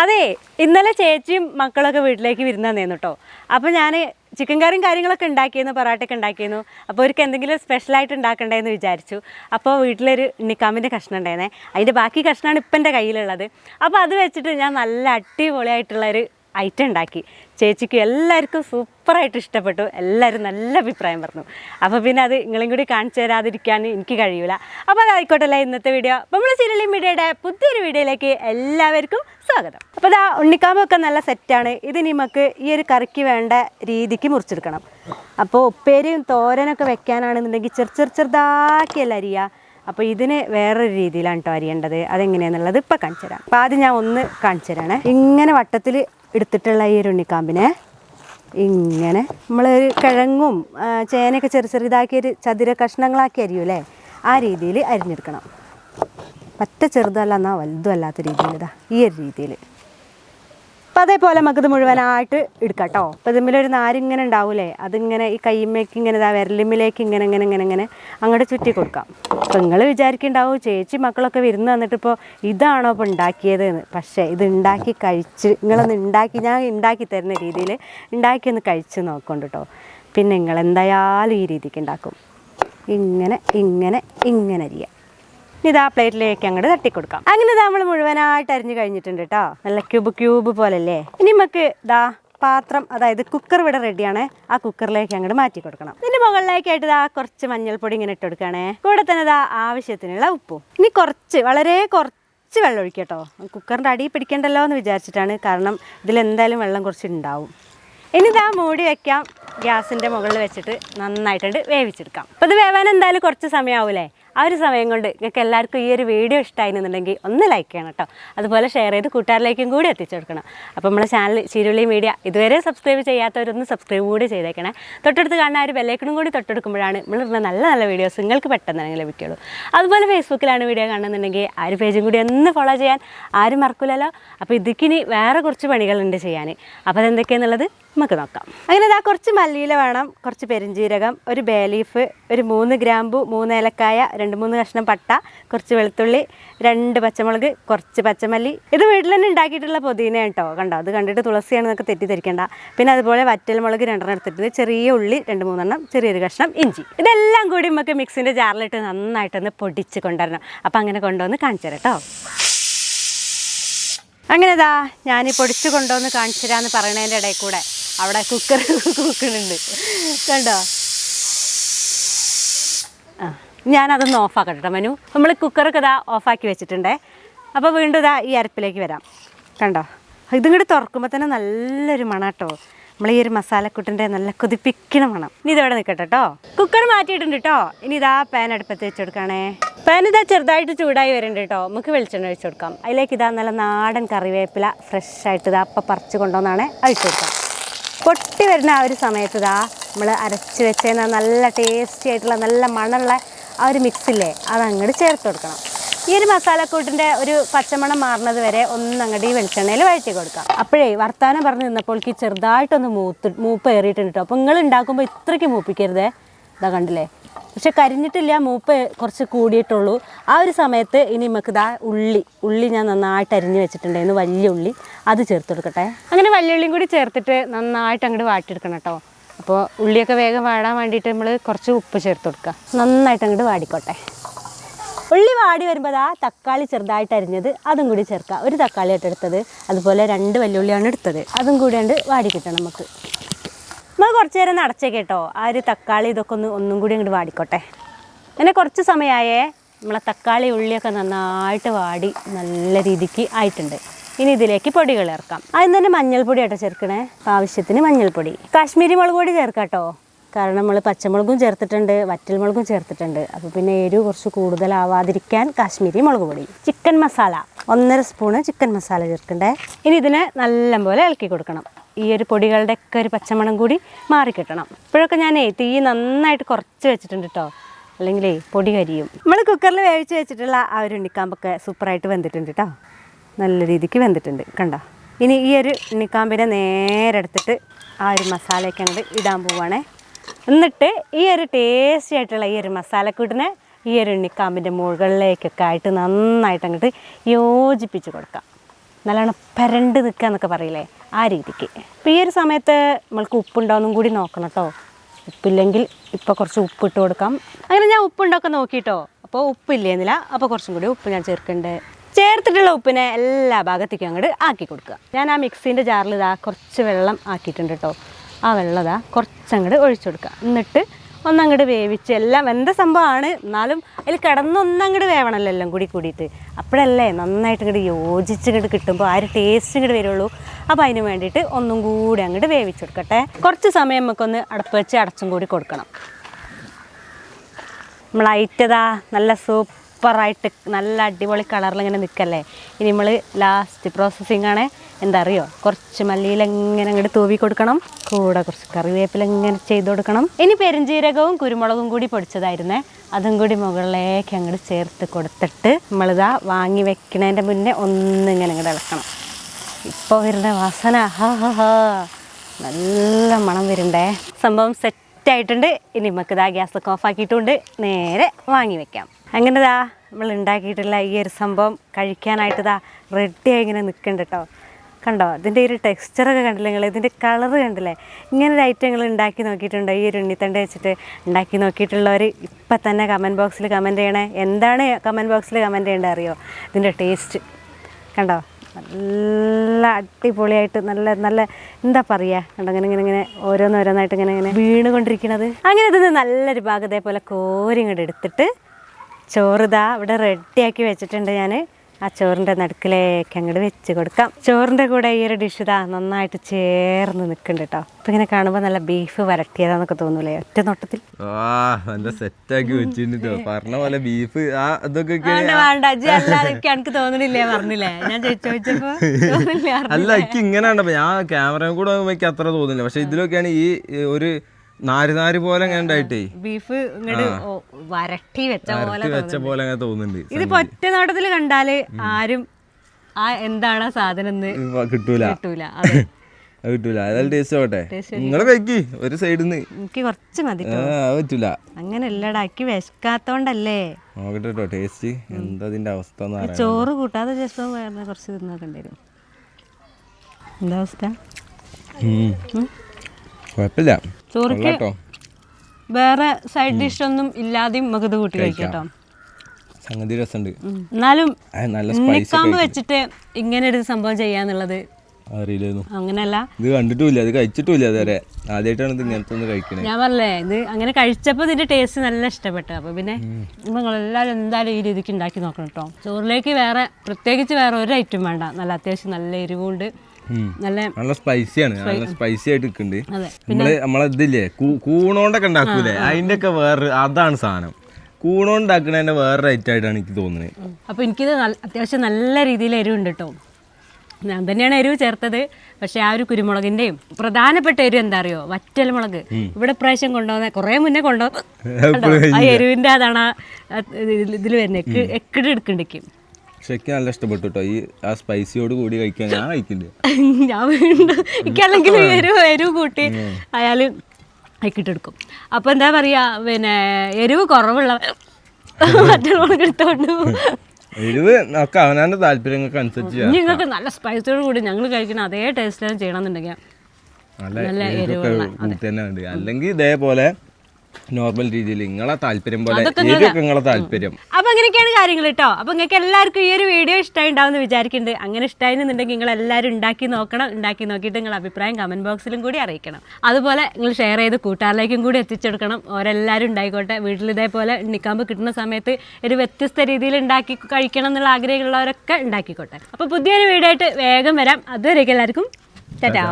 അതെ ഇന്നലെ ചേച്ചിയും മക്കളൊക്കെ വീട്ടിലേക്ക് വിരുന്നു കേട്ടോ അപ്പോൾ ഞാൻ ചിക്കൻ കറിയും കാര്യങ്ങളൊക്കെ ഉണ്ടാക്കിയിരുന്നു പൊറാട്ടയൊക്കെ ഉണ്ടാക്കിയിരുന്നു. അപ്പോൾ അവർക്ക് എന്തെങ്കിലും സ്പെഷ്യലായിട്ട് ഉണ്ടാക്കണ്ടേന്ന് വിചാരിച്ചു. അപ്പോൾ വീട്ടിലൊരു നിക്കാമിന്റെ കഷ്ണം ഉണ്ടായിരുന്നേ. അതിന്റെ ബാക്കി കഷ്ണമാണ് ഇപ്പം എന്റെ കയ്യിലുള്ളത്. അപ്പോൾ അത് വെച്ചിട്ട് ഞാൻ നല്ല അടിപൊളിയായിട്ടുള്ളൊരു ഐറ്റം ഉണ്ടാക്കി. ചേച്ചിക്ക് എല്ലാവർക്കും സൂപ്പറായിട്ട് ഇഷ്ടപ്പെട്ടു. എല്ലാവരും നല്ല അഭിപ്രായം പറഞ്ഞു. അപ്പോൾ പിന്നെ അത് നിങ്ങളും കൂടി കാണിച്ചു തരാതിരിക്കാൻ എനിക്ക് കഴിയൂല. അപ്പോൾ അതായിക്കോട്ടല്ലേ ഇന്നത്തെ വീഡിയോ അപ്പോൾ നമ്മൾ ചിരളി മീഡിയയുടെ പുതിയൊരു വീഡിയോയിലേക്ക് എല്ലാവർക്കും സ്വാഗതം. അപ്പോൾ ഇതാ ഉണ്ണിക്കാമ്പൊക്കെ നല്ല സെറ്റാണ് ഇത് നമുക്ക് ഈ ഒരു കറിക്ക് വേണ്ട രീതിക്ക് മുറിച്ചെടുക്കണം. അപ്പോൾ ഉപ്പേരിയും തോരനൊക്കെ വെക്കാനാണെന്നുണ്ടെങ്കിൽ ചെറു ചെറു ചെറുതാക്കിയല്ല അരിയുക അപ്പോൾ ഇതിന് വേറൊരു രീതിയിലാണ് കേട്ടോ അരിയേണ്ടത്. അതെങ്ങനെയാണെന്നുള്ളത് ഇപ്പം കാണിച്ചു തരാം. അപ്പോൾ ആദ്യം ഞാൻ ഒന്ന് കാണിച്ചു തരാണേ. ഇങ്ങനെ വട്ടത്തിൽ എടുത്തിട്ടുള്ള ഈ ഒരു ഉണ്ണിക്കാമ്പിനെ ഇങ്ങനെ നമ്മൾ കിഴങ്ങും ചേനയൊക്കെ ചെറു ചെറുതാക്കിയൊരു ചതുര കഷ്ണങ്ങളാക്കി അരിയൂലേ? ആ രീതിയിൽ അരിഞ്ഞെടുക്കണം. പറ്റ ചെറുതല്ല എന്നാൽ വലുതും അല്ലാത്ത രീതിയിൽ ഇതാ ഈ ഒരു രീതിയിൽ. അപ്പം അതേപോലെ നമുക്കിത് മുഴുവനായിട്ട് എടുക്കാം കേട്ടോ അപ്പം ഇതിന്മേലൊരു നാരിങ്ങനെ ഉണ്ടാവൂലേ? അതിങ്ങനെ ഈ കൈമേക്ക് ഇങ്ങനെ ഇതാ വിരലിമ്മിലേക്ക് ഇങ്ങനെ ഇങ്ങനെ ഇങ്ങനെ ഇങ്ങനെ അങ്ങോട്ട് ചുറ്റി കൊടുക്കാം. അപ്പം നിങ്ങൾ വിചാരിക്കുന്നുണ്ടാവും ചേച്ചി മക്കളൊക്കെ വിരുന്ന് വന്നിട്ട് ഇപ്പോൾ ഇതാണോ ഇപ്പോൾ ഉണ്ടാക്കിയത് എന്ന് പക്ഷേ ഇത് ഉണ്ടാക്കി കഴിച്ച് നിങ്ങളൊന്ന് ഉണ്ടാക്കി ഞാൻ ഉണ്ടാക്കി തരുന്ന രീതിയിൽ ഉണ്ടാക്കി ഒന്ന് കഴിച്ച് നോക്കൊണ്ട് കേട്ടോ പിന്നെ നിങ്ങൾ എന്തായാലും ഈ രീതിക്ക് ഉണ്ടാക്കും. ഇങ്ങനെ ഇങ്ങനെ ഇങ്ങനെ അരിയാം ഇനി ഇതാ പ്ലേറ്റിലേക്ക് അങ്ങോട്ട് തട്ടിക്കൊടുക്കാം. അങ്ങനെ നമ്മൾ മുഴുവനായിട്ട് അരിഞ്ഞു കഴിഞ്ഞിട്ടുണ്ട് കേട്ടോ നല്ല ക്യൂബ് ക്യൂബ് പോലല്ലേ? ഇനി നമുക്ക് ഇതാ പാത്രം അതായത് കുക്കർ ഇവിടെ റെഡിയാണ്. ആ കുക്കറിലേക്ക് അങ്ങോട്ട് മാറ്റി കൊടുക്കണം. ഇതിന്റെ മുകളിലേക്കായിട്ട് ഇതാ കുറച്ച് മഞ്ഞൾപ്പൊടി ഇങ്ങനെ ഇട്ട് കൊടുക്കണേ. കൂടെ തന്നെ ഇതാ ആവശ്യത്തിനുള്ള ഉപ്പും. ഇനി കുറച്ച് വളരെ കുറച്ച് വെള്ളം ഒഴിക്കുക കേട്ടോ കുക്കറിന്റെ അടി പിടിക്കണ്ടല്ലോ എന്ന് വിചാരിച്ചിട്ടാണ്. കാരണം ഇതിലെന്തായാലും വെള്ളം കുറച്ച് ഉണ്ടാവും ഇനി ഇതാ മൂടി വെക്കാം. ഗ്യാസിന്റെ മുകളിൽ വെച്ചിട്ട് നന്നായിട്ടുണ്ട് വേവിച്ചെടുക്കാം. അപ്പോൾ ഇത് വേവാൻ എന്തായാലും കുറച്ച് സമയമാവൂലേ ആ ഒരു സമയം കൊണ്ട് നിങ്ങൾക്ക് എല്ലാവർക്കും ഈ ഒരു വീഡിയോ ഇഷ്ടമായിരുന്നുണ്ടെങ്കിൽ ഒന്ന് ലൈക്ക് ചെയ്യണം കേട്ടോ അതുപോലെ ഷെയർ ചെയ്ത് കൂട്ടുകാരിലേക്കും കൂടി എത്തിച്ചു കൊടുക്കണം. അപ്പോൾ നമ്മുടെ ചാനൽ ചിരുളി മീഡിയ ഇതുവരെ സബ്സ്ക്രൈബ് ചെയ്യാത്തവരൊന്ന് സബ്സ്ക്രൈബ് കൂടി ചെയ്തേക്കണേ. തൊട്ടടുത്ത് കാണുന്ന ഒരു ബെല്ലേക്കണും കൂടി തൊട്ടെടുക്കുമ്പോഴാണ് നമ്മളിടുന്ന നല്ല നല്ല വീഡിയോസ് നിങ്ങൾക്ക് പെട്ടെന്ന് തന്നെ ലഭിക്കുള്ളൂ അതുപോലെ ഫേസ്ബുക്കിലാണ് വീഡിയോ കാണുന്നുണ്ടെങ്കിൽ ആ ഒരു പേജും കൂടി ഒന്ന് ഫോളോ ചെയ്യാൻ ആരും മറക്കില്ലല്ലോ അപ്പോൾ ഇതിക്കിനി വേറെ കുറച്ച് പണികളുണ്ട് ചെയ്യാൻ. അപ്പോൾ അതെന്തൊക്കെയാണെന്നുള്ളത് നമുക്ക് നോക്കാം. അങ്ങനെ ഇതാ കുറച്ച് മല്ലിയില വേണം കുറച്ച് പെരിഞ്ജീരകം ഒരു ബേ ലീഫ് ഒരു മൂന്ന് ഗ്രാമ്പു മൂന്ന് ഏലക്കായ രണ്ട് മൂന്ന് കഷ്ണം പട്ട കുറച്ച് വെളുത്തുള്ളി രണ്ട് പച്ചമുളക് കുറച്ച് പച്ചമല്ലി. ഇത് വീട്ടിൽ തന്നെ ഉണ്ടാക്കിയിട്ടുള്ള പുതിന കേട്ടോ കണ്ടോ? അത് കണ്ടിട്ട് തുളസിയാണെന്നൊക്കെ തെറ്റിദ്ധരിക്കേണ്ട. പിന്നെ അതുപോലെ വറ്റൽമുളക് രണ്ടെണ്ണം എടുത്തിട്ട് ചെറിയ ഉള്ളി രണ്ട് മൂന്നെണ്ണം ചെറിയൊരു കഷ്ണം ഇഞ്ചി. ഇതെല്ലാം കൂടി നമുക്ക് മിക്സിന്റെ ജാറിലിട്ട് നന്നായിട്ടൊന്ന് പൊടിച്ച് കൊണ്ടുവരണം. അപ്പം അങ്ങനെ കൊണ്ടുവന്ന് കാണിച്ചു തരാം കേട്ടോ. അങ്ങനെ ഇതാ ഞാൻ ഈ പൊടിച്ചു കൊണ്ടുവന്ന് കാണിച്ചു തരാമെന്ന് പറയണതിന്റെ ഇടയിൽ കൂടെ. അവിടെ കുക്കർ കുക്കണുണ്ട് കണ്ടോ? ആ ഞാനതൊന്ന് ഓഫാക്കട്ടെ കേട്ടോ മനു. നമ്മൾ കുക്കറൊക്കെ ഇതാ ഓഫാക്കി വെച്ചിട്ടുണ്ടേ. അപ്പോൾ വീണ്ടും ഇതാ ഈ അരപ്പിലേക്ക് വരാം. കണ്ടോ? ഇതിങ്ങോട്ട് തുറക്കുമ്പോൾ തന്നെ നല്ലൊരു മണം കേട്ടോ നമ്മൾ ഈ ഒരു മസാലക്കൂട്ടിന്റെ നല്ല കൊതിപ്പിക്കണ മണം. ഇനി ഇതവിടെ നിൽക്കട്ടെ കേട്ടോ കുക്കർ മാറ്റിയിട്ടുണ്ട് കേട്ടോ ഇനി ഇതാ പാൻ അടുപ്പത്ത് വെച്ച് കൊടുക്കണേ. പാൻ ഇതാ ചെറുതായിട്ട് ചൂടായി വരുന്നുണ്ട് കേട്ടോ നമുക്ക് വെളിച്ചെണ്ണ ഒഴിച്ചു കൊടുക്കാം. അതിലേക്ക് ഇതാ നല്ല നാടൻ കറിവേപ്പില ഫ്രഷ് ആയിട്ട് ഇതാ അപ്പം പറിച്ച് കൊണ്ടുവന്നാണ്. അഴിച്ചു കൊടുക്കാം. പൊട്ടി വരുന്ന ആ ഒരു സമയത്ത് ഇതാ നമ്മൾ അരച്ച് വെച്ചതിന് നല്ല ടേസ്റ്റി ആയിട്ടുള്ള നല്ല മണമുള്ള ആ ഒരു മിക്സില്ലേ അത് അങ്ങോട്ട് ചേർത്ത് കൊടുക്കണം. ഈ ഒരു മസാലക്കൂട്ടിന്റെ ഒരു പച്ചമണം മാറുന്നത് വരെ ഒന്ന് അങ്ങോട്ട് ഈ വെളിച്ചെണ്ണയിൽ വഴറ്റി കൊടുക്കാം. അപ്പോഴേ വർത്താനം പറഞ്ഞ് നിന്നപ്പോൾ ഈ ചെറുതായിട്ടൊന്ന് മൂത്ത് മൂപ്പ് ഏറിയിട്ടുണ്ട് കേട്ടോ അപ്പോൾ നിങ്ങൾ ഉണ്ടാക്കുമ്പോൾ ഇത്രയ്ക്ക് മൂപ്പിക്കരുതേ. ഇതാ കണ്ടില്ലേ? പക്ഷെ കരിഞ്ഞിട്ടില്ല മൂപ്പ് കുറച്ച് കൂടിയിട്ടുള്ളൂ. ആ ഒരു സമയത്ത് ഇനി നമുക്ക് ഇതാ ഉള്ളി ഉള്ളി ഞാൻ നന്നായിട്ട് അരിഞ്ഞ് വെച്ചിട്ടുണ്ടായിരുന്നു വലിയ ഉള്ളി. അത് ചേർത്ത് കൊടുക്കട്ടെ. അങ്ങനെ വലിയ ഉള്ളിയും കൂടി ചേർത്തിട്ട് നന്നായിട്ട് അങ്ങോട്ട് വാട്ടിയെടുക്കണം കേട്ടോ. അപ്പോൾ ഉള്ളിയൊക്കെ വേഗം വാടാൻ വേണ്ടിയിട്ട് നമ്മൾ കുറച്ച് ഉപ്പ് ചേർത്ത് കൊടുക്കുക. നന്നായിട്ട് അങ്ങോട്ട് വാടിക്കോട്ടെ. ഉള്ളി വാടി വരുമ്പോൾ ആ തക്കാളി ചെറുതായിട്ട് അരിഞ്ഞത് അതും കൂടി ചേർക്കുക. ഒരു തക്കാളി ആയിട്ട് എടുത്തത് അതുപോലെ രണ്ട് വലിയ ഉള്ളിയാണ് എടുത്തത്. അതും കൂടി ഉണ്ട് വാടി കിട്ടണം നമുക്ക്. നമ്മൾ കുറച്ച് നേരം നടച്ചേ കേട്ടോ. ആ ഒരു തക്കാളി ഇതൊക്കെ ഒന്ന് ഒന്നും കൂടി അങ്ങോട്ട് വാടിക്കോട്ടെ. അങ്ങനെ കുറച്ച് സമയമായേ നമ്മളെ തക്കാളി ഉള്ളിയൊക്കെ നന്നായിട്ട് വാടി നല്ല രീതിക്ക് ആയിട്ടുണ്ട്. ഇനി ഇതിലേക്ക് പൊടികൾ ചേർക്കാം. ആദ്യം തന്നെ മഞ്ഞൾപ്പൊടി ആട്ടോ ചേർക്കണേ. ആവശ്യത്തിന് മഞ്ഞൾപ്പൊടി. കാശ്മീരി മുളക് പൊടി ചേർക്കാട്ടോ കേട്ടോ. കാരണം നമ്മൾ പച്ചമുളകും ചേർത്തിട്ടുണ്ട് വറ്റൽമുളകും ചേർത്തിട്ടുണ്ട്. അപ്പോൾ പിന്നെ എരിവ് കുറച്ച് കൂടുതലാവാതിരിക്കാൻ കാശ്മീരി മുളക് പൊടി. ചിക്കൻ മസാല. ഒന്നര സ്പൂണ് ചിക്കൻ മസാല ചേർക്കണ്ടേ. ഇനി ഇതിനെ നല്ലപോലെ ഇളക്കി കൊടുക്കണം. ഈ ഒരു പൊടികളുടെ ഒക്കെ ഒരു പച്ചമണം കൂടി മാറിക്കിട്ടണം ഇപ്പോഴൊക്കെ ഞാൻ തീ നന്നായിട്ട് കുറച്ച് വെച്ചിട്ടുണ്ട് കേട്ടോ അല്ലെങ്കിൽ പൊടി കരിയും. നമ്മൾ കുക്കറിൽ വേവിച്ച് വെച്ചിട്ടുള്ള ആ ഒരു ഉണ്ണിക്കാമ്പൊക്കെ സൂപ്പറായിട്ട് വെന്തിട്ടുണ്ട് കേട്ടോ നല്ല രീതിക്ക് വെന്തിട്ടുണ്ട്. കണ്ടോ? ഇനി ഈ ഒരു ഉണ്ണിക്കാമ്പിനെ നേരെ എടുത്തിട്ട് ആ ഒരു മസാലയൊക്കെ അങ്ങോട്ട് ഇടാൻ പോവുകയാണേ എന്നിട്ട് ഈ ഒരു ടേസ്റ്റി ആയിട്ടുള്ള ഈ ഒരു മസാലക്കൂട്ടിനെ ഈ ഒരു ഉണ്ണിക്കാമ്പിന്റെ മുകളിലേക്കൊക്കെ ആയിട്ട് നന്നായിട്ട് അങ്ങോട്ട് യോജിപ്പിച്ച് കൊടുക്കാം. നല്ലോണം പരണ്ട് നിൽക്കുക എന്നൊക്കെ പറയില്ലേ? ആ രീതിക്ക്. അപ്പോൾ ഈ ഒരു സമയത്ത് നമ്മൾക്ക് ഉപ്പുണ്ടോയെന്നും കൂടി നോക്കണം കേട്ടോ ഉപ്പില്ലെങ്കിൽ ഇപ്പോൾ കുറച്ച് ഉപ്പ് ഇട്ട് കൊടുക്കാം. അങ്ങനെ ഞാൻ ഉപ്പുണ്ടൊക്കെ നോക്കിയിട്ടോ അപ്പോൾ ഉപ്പില്ലേന്നില്ല അപ്പോൾ കുറച്ചും കൂടി ഉപ്പ് ഞാൻ ചേർക്കുന്നുണ്ട്. ചേർത്തിട്ടുള്ള ഉപ്പിനെ എല്ലാ ഭാഗത്തേക്കും അങ്ങോട്ട് ആക്കി കൊടുക്കുക. ഞാൻ ആ മിക്സീന്റെ ജാറിൽ ഇതാ കുറച്ച് വെള്ളം ആക്കിയിട്ടുണ്ട് കേട്ടോ ആ വെള്ളം ഇതാ കുറച്ചങ്ങോട്ട് ഒഴിച്ചു കൊടുക്കുക. എന്നിട്ട് ഒന്നങ്ങോട്ട് വേവിച്ച്. എല്ലാം വെന്ത സംഭവമാണ് എന്നാലും അതിൽ കിടന്ന് ഒന്നങ്ങോട്ട് വേവണമല്ലോ എല്ലാം കൂടി കൂടിയിട്ട്. അപ്പോഴല്ലേ നന്നായിട്ട് ഇങ്ങോട്ട് യോജിച്ച് ഇങ്ങോട്ട് കിട്ടുമ്പോൾ ആ ഒരു ടേസ്റ്റ് ഇങ്ങോട്ട് വരുള്ളൂ. അപ്പോൾ അതിന് വേണ്ടിയിട്ട് ഒന്നും കൂടി അങ്ങോട്ട് വേവിച്ച് കൊടുക്കട്ടെ. കുറച്ച് സമയം നമുക്കൊന്ന് അടുപ്പ് വെച്ച് അടച്ചും കൂടി കൊടുക്കണം. നമ്മൾ ഐറ്റതാ നല്ല സൂപ്പറായിട്ട് നല്ല അടിപൊളി കളറിൽ ഇങ്ങനെ നിൽക്കല്ലേ ഇനി നമ്മൾ ലാസ്റ്റ് പ്രോസസ്സിംഗ് എന്താ അറിയോ കുറച്ച് മല്ലിയിൽ ഇങ്ങനെ അങ്ങോട്ട് തൂവി കൊടുക്കണം. കൂടെ കുറച്ച് കറിവേപ്പില ഇങ്ങനെ ചെയ്ത് കൊടുക്കണം. ഇനി പെരുംജീരകവും കുരുമുളകും കൂടി പൊടിച്ചതായിരുന്നേ. അതും കൂടി മുകളിലേക്ക് അങ്ങോട്ട് ചേർത്ത് കൊടുത്തിട്ട് നമ്മളിതാ വാങ്ങി വെക്കണതിന്റെ മുന്നേ ഒന്നിങ്ങനെ അങ്ങോട്ട് ഇളക്കണം. ഇപ്പോൾ വരുന്ന വാസന. ഹാ നല്ല മണം വരണ്ടേ സംഭവം സെറ്റ് ആയിട്ടുണ്ട്. ഇനി നമുക്ക് ഇതാ ഗ്യാസൊക്കെ ഓഫ് ആക്കിയിട്ടുണ്ട്. നേരെ വാങ്ങി വെക്കാം. അങ്ങനെ ഇതാ നമ്മൾ ഉണ്ടാക്കിയിട്ടുള്ള ഈ ഒരു സംഭവം കഴിക്കാനായിട്ട് ഇതാ റെഡിയായി ഇങ്ങനെ നിൽക്കുന്നുണ്ട് കേട്ടോ കണ്ടോ? ഇതിന്റെ ഒരു ടെക്സ്ചറൊക്കെ കണ്ടില്ലേ നിങ്ങൾ ഇതിന്റെ കളർ കണ്ടില്ലേ? ഇങ്ങനെ ഒരു ഐറ്റം നിങ്ങൾ ഉണ്ടാക്കി നോക്കിയിട്ടുണ്ടോ? ഈ ഒരു ഉണ്ണിത്തണ്ട വെച്ചിട്ട് ഉണ്ടാക്കി നോക്കിയിട്ടുള്ളവർ ഇപ്പം തന്നെ കമന്റ് ബോക്സിൽ കമന്റ് ചെയ്യണേ. എന്താണ് കമന്റ് ബോക്സിൽ കമന്റ് ചെയ്യേണ്ടത് അറിയോ? ഇതിന്റെ ടേസ്റ്റ് കണ്ടോ? നല്ല അടിപൊളിയായിട്ട് നല്ല നല്ല എന്താ പറയുക കണ്ടോ? ഇങ്ങനെ ഇങ്ങനെ ഇങ്ങനെ ഓരോന്നോരോന്നായിട്ട് ഇങ്ങനെ ഇങ്ങനെ വീണുകൊണ്ടിരിക്കണത്. അങ്ങനെ ഇതിന് നല്ലൊരു ഭാഗം ഇതേപോലെ കോരി ഇങ്ങോട്ട് എടുത്തിട്ട് ചോറ് ഇതാ ഇവിടെ റെഡിയാക്കി വെച്ചിട്ടുണ്ട് ഞാൻ ആ ചോറിന്റെ നടുക്കിലേക്ക് അങ്ങോട്ട് വെച്ച് കൊടുക്കാം. ചോറിന്റെ കൂടെ ഈ ഒരു ഡിഷ് ഇതാ നന്നായിട്ട് ചേർന്ന് നിൽക്കുന്നുണ്ട് കേട്ടോ അപ്പം ഇങ്ങനെ കാണുമ്പോൾ നല്ല ബീഫ് വരട്ടിയതാന്നൊക്കെ തോന്നൂലേ? ഒറ്റ നോട്ടത്തിൽ? നല്ല സെറ്റാക്കി വെച്ചിട്ടുണ്ട്. പറഞ്ഞ പോലെ ബീഫ് ആ അല്ലാതെ എനിക്ക് പറഞ്ഞില്ലേ? ഞാൻ ചോദിച്ചപ്പോ അല്ല എനിക്ക് ഇങ്ങനെ ഞാൻ ക്യാമറയും കൂടെ അത്ര തോന്നില്ല. പക്ഷെ ഇതിലൊക്കെയാണ് ഈ ഒരു നാര് നാര് പോലെ ബീഫ് ഇങ്ങോട്ട് വരട്ടി വെച്ച പോലെ വെച്ച പോലെ അങ്ങനെ തോന്നുന്നുണ്ട് ഇതിപ്പോ ഒറ്റ നോട്ടത്തിൽ കണ്ടാൽ ആരും ആ എന്താണ് ആ സാധനം എന്ന് കിട്ടൂല. കിട്ടൂല. കിട്ടൂല. അതായത് ടേസ്റ്റ് ആവട്ടെ. നിങ്ങൾ കഴിക്ക് ഒരു സൈഡിൽ നിന്ന് എനിക്ക് കുറച്ച് മതി പറ്റൂല. അങ്ങനെ ഇല്ലടാക്കി വിശക്കാത്തോണ്ടല്ലേ. നോക്കട്ടെ കേട്ടോ ടേസ്റ്റ് എന്താ അതിന്റെ അവസ്ഥ ചോറ് കൂട്ടാതെ ജസ്റ്റ് കുറച്ച് തിന്നോക്കേണ്ടി വരും എന്താ അവസ്ഥ? കുഴപ്പമില്ല. ചോറിക്ക് വേറെ സൈഡ് ഡിഷ് ഒന്നും ഇല്ലാതെയും നമുക്ക് ഇത് കൂട്ടി കഴിക്കാം. കേട്ടോ സംഗതി രസമുണ്ട്. എന്നാലും ഉണ്ണിക്കാമ്പ് വെച്ചിട്ട് ഇങ്ങനെ ഒരു സംഭവം ചെയ്യാന്നുള്ളത് അറിയില്ലായിരുന്നു. അങ്ങനല്ല. ഇത് കണ്ടിട്ടുമില്ല ഇത് കഴിച്ചിട്ടുമില്ല അതുവരെ ആദ്യമായിട്ടാണ് ഇത് ഇങ്ങനത്തെ ഒന്ന് കഴിക്കണേ. ഞാൻ പറഞ്ഞേ ഇത് അങ്ങനെ കഴിച്ചപ്പോൾ ഇതിന്റെ ടേസ്റ്റ് നല്ല ഇഷ്ടപ്പെട്ടു. അപ്പോൾ പിന്നെ നിങ്ങളെല്ലാവരും എന്തായാലും ഈ രീതിക്ക് ഉണ്ടാക്കി നോക്കണം കേട്ടോ ചോറിലേക്ക് വേറെ പ്രത്യേകിച്ച് വേറെ ഒരു ഐറ്റം വേണ്ട. നല്ല അത്യാവശ്യം നല്ല എരിവുണ്ട്. നല്ല നല്ല ആണ്. നല്ല സ്പൈസി ആയിട്ട് നിൽക്കുന്നുണ്ട് നമ്മൾ നമ്മളതില്ലേ കൂണോണ്ടൊക്കെ ഉണ്ടാക്കൂലേ? അതിന്റെ ഒക്കെ വേറെ അതാണ് സാധനം. കൂണോണ്ടാക്കണതിന്റെ വേറെ റൈറ്റ് ആയിട്ടാണ് എനിക്ക് തോന്നുന്നത്. അപ്പൊ എനിക്കിത് അത്യാവശ്യം നല്ല രീതിയിൽ എരിവുണ്ട് കേട്ടോ ഞാൻ തന്നെയാണ് എരിവ് ചേർത്തത്. പക്ഷേ ആ ഒരു കുരുമുളകിന്റെയും പ്രധാനപ്പെട്ട എരിവ് എന്താ അറിയോ? വറ്റൽ മുളക്. ഇവിടെ പ്രാവശ്യം കൊണ്ടുവന്ന കുറേ മുന്നേ കൊണ്ടുവന്ന ആ എരിവിന്റെ അതാണ് ഇതിൽ വരുന്നത്. എക്കിട് എടുക്കണ്ടേക്കും. പക്ഷെ എനിക്ക് നല്ല ഇഷ്ടപ്പെട്ടു കേട്ടോ ഈ ആ സ്പൈസിയോട് കൂടി കഴിക്കാൻ ഞാൻ കഴിക്കുന്നുണ്ട് ഞാൻ വീണ്ടും. എനിക്കല്ലെങ്കിൽ എരിവ് എരിവ് കൂട്ടി അയാൾ അയക്കിട്ടെടുക്കും. അപ്പോൾ എന്താ പറയുക പിന്നെ എരിവ് കുറവുള്ള മറ്റുള്ളവർക്ക് എടുത്തോണ്ട്. എരിവ് അവനാന്റെ താല്പര്യങ്ങൾക്ക് അനുസരിച്ച്. നിങ്ങൾക്ക് നല്ല സ്പൈസിയോട് കൂടി ഞങ്ങൾ കഴിക്കുന്ന അതേ ടേസ്റ്റിലാണ് ചെയ്യണമെന്നുണ്ടെങ്കിൽ നല്ല അല്ലെങ്കിൽ ഇതേപോലെ നോർമൽ രീതിയിൽ നിങ്ങളെ താല്പര്യം പോലെ നിങ്ങളെ താല്പര്യം? അപ്പൊ അങ്ങനെയൊക്കെയാണ് കാര്യങ്ങൾ കേട്ടോ അപ്പൊ നിങ്ങൾക്ക് എല്ലാവർക്കും ഈ ഒരു വീഡിയോ ഇഷ്ടമായി ഉണ്ടാവുമെന്ന് വിചാരിക്കുന്നുണ്ട് അങ്ങനെ ഇഷ്ടമായിരുന്നുണ്ടെങ്കിൽ നിങ്ങൾ എല്ലാവരും ഉണ്ടാക്കി നോക്കണം. ഉണ്ടാക്കി നോക്കിയിട്ട് നിങ്ങൾ അഭിപ്രായം കമന്റ് ബോക്സിലും കൂടി അറിയിക്കണം. അതുപോലെ നിങ്ങൾ ഷെയർ ചെയ്ത് കൂട്ടുകാരിലേക്കും കൂടി എത്തിച്ചെടുക്കണം. ഓരെല്ലാവരും ഉണ്ടായിക്കോട്ടെ വീട്ടിൽ ഇതേപോലെ ഉണ്ണിക്കാമ്പ് കിട്ടുന്ന സമയത്ത് ഒരു വ്യത്യസ്ത രീതിയിൽ ഉണ്ടാക്കി കഴിക്കണം എന്നുള്ള ആഗ്രഹമുള്ളവരൊക്കെ ഉണ്ടാക്കിക്കോട്ടെ അപ്പോൾ പുതിയൊരു വീഡിയോ ആയിട്ട് വേഗം വരാം. അതുവരേക്കും എല്ലാവർക്കും. ടാറ്റാ